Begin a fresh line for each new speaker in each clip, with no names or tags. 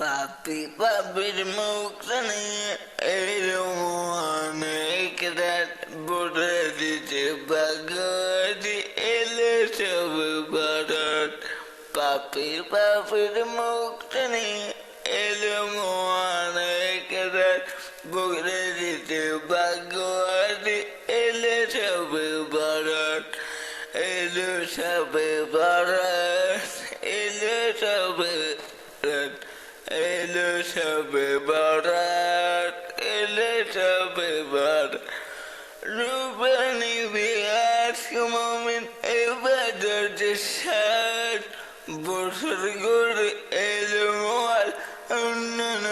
পাপি পাপির মুখখানে এরম অনেক রাত বলে দিতে বাগাদি এলে সব বারাত পাপি পাপির মুখখানে এরম অনেক রাত বলে দিতে বাগাদি এলে সব বারাত এলো সবে বারাত এলো সবে এলো সবে বারাত এলো সবে বারাত রূপানি বিরাট মোমেন এবার সাত বছর করে এলো মোয়াল অন্যান্য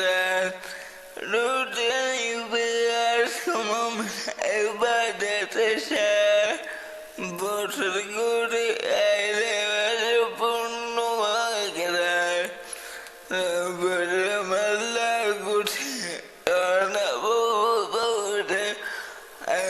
রাত রূপানি বিরাট মোমেন এবার সাত বছর করে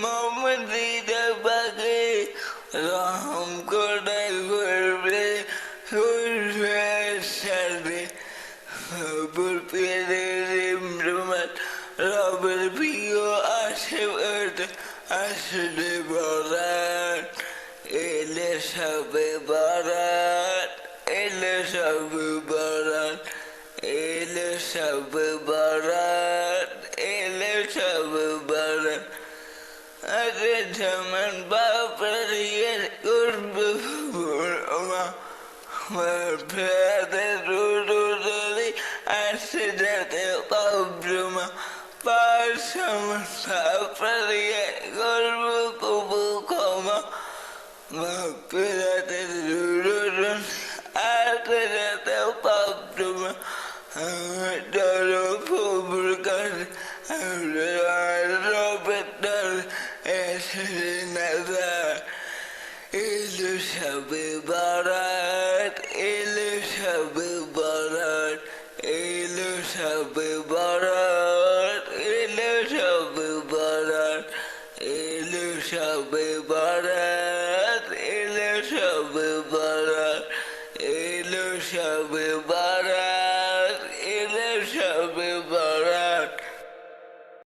মমদিনা পাখি রহম করে করবে সাথে অপর পেরের ইমরুমান রবের প্রিয় আশেপাশে আসলে বরাত এলে সবে বরাত এলে সবে বরাত এলে সবে বরাত এলে সবে বরাত আরে যেমন বাপের ইয়ে করবে মা ফেরাতে রুডুরি আসে যাতে কব্রমা পাশাম বাপের ইয়ে করবে কবু ক্ষমা মা ফেরাতে রুডুরি আসে যাতে কব্রমা ডরো ফুবুর কাছে নারা এলো সবে বারাত এলো সবে বারাত এলো সবে বারাত এলো সবে বারাত এলো সবে বারাত এলো সবে বারাত এলো সবে বারাত